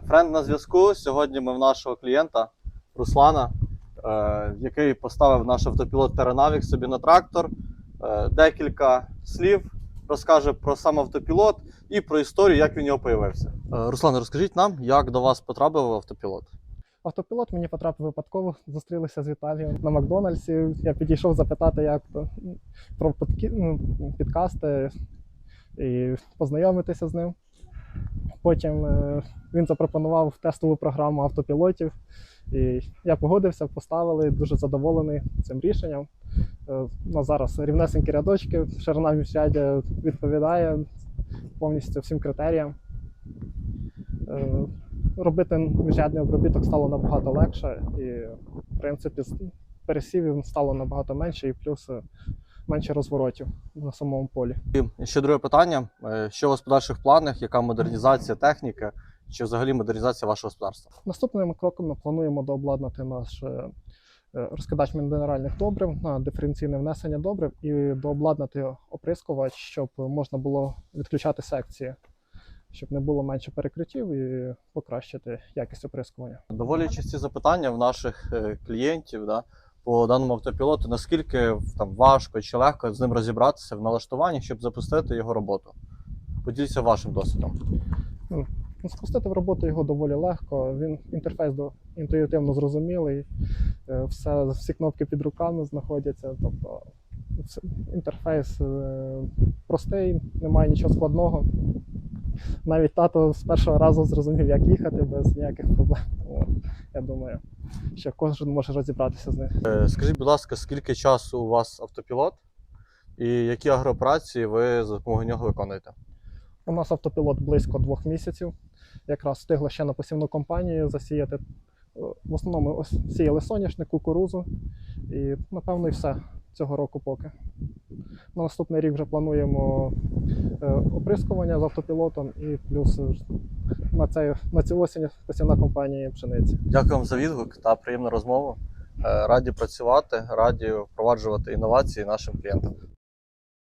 Френд на зв'язку. Сьогодні ми в нашого клієнта Руслана, е, який поставив наш автопілот Terranavix собі на трактор. Е, декілька слів розкаже про сам автопілот і про історію, як він його появився. Е, Руслан, розкажіть нам, як до вас потрапив автопілот. Автопілот мені потрапив випадково, зустрілися з Віталієм на Макдональдсі. Я підійшов запитати, як то, ну, про подкі- ну, підкасти і познайомитися з ним. Потім е, він запропонував тестову програму автопілотів, і я погодився, поставили, дуже задоволений цим рішенням. Ну, зараз рівнесенькі рядочки, ширина міжрядя відповідає повністю всім критеріям. Е, робити міжрядний обробіток стало набагато легше, і, в принципі, пересівів стало набагато менше, і плюс менше розворотів на самому полі. І ще друге питання: Е, що у вас в подальших планах? Яка модернізація техніки, чи взагалі модернізація вашого господарства? Наступними кроками плануємо дообладнати наш е, е, розкидач мінеральних добрив на диференційне внесення добрив і дообладнати оприскувач, щоб можна було відключати секції, щоб не було менше перекриттів і покращити якість оприскування. Доволі часті запитання в наших клієнтів да, по даному автопілоту, наскільки там важко чи легко з ним розібратися в налаштуванні, щоб запустити його роботу. Поділіться вашим досвідом. Ну, Спустити в роботу його доволі легко. Він інтерфейс інтуїтивно зрозумілий, е, все, всі кнопки під руками знаходяться. Тобто інтерфейс е, простий, немає нічого складного. Навіть тато з першого разу зрозумів, як їхати без ніяких проблем. Тому я думаю, що кожен може розібратися з ним. Е, Скажіть, будь ласка, скільки часу у вас автопілот і які агрооперації ви за допомогою нього виконуєте? У нас автопілот близько двох місяців. Якраз встигли ще на посівну кампанію засіяти. Е, В основному сіяли соняшник, кукурузу. І напевно і все цього року поки. На наступний рік вже плануємо е, оприскування з автопілотом і плюс на, цей, на цю осінь посівна кампанія пшениці. Дякую вам за відгук та приємну розмову. Е, Раді працювати, раді впроваджувати інновації нашим клієнтам.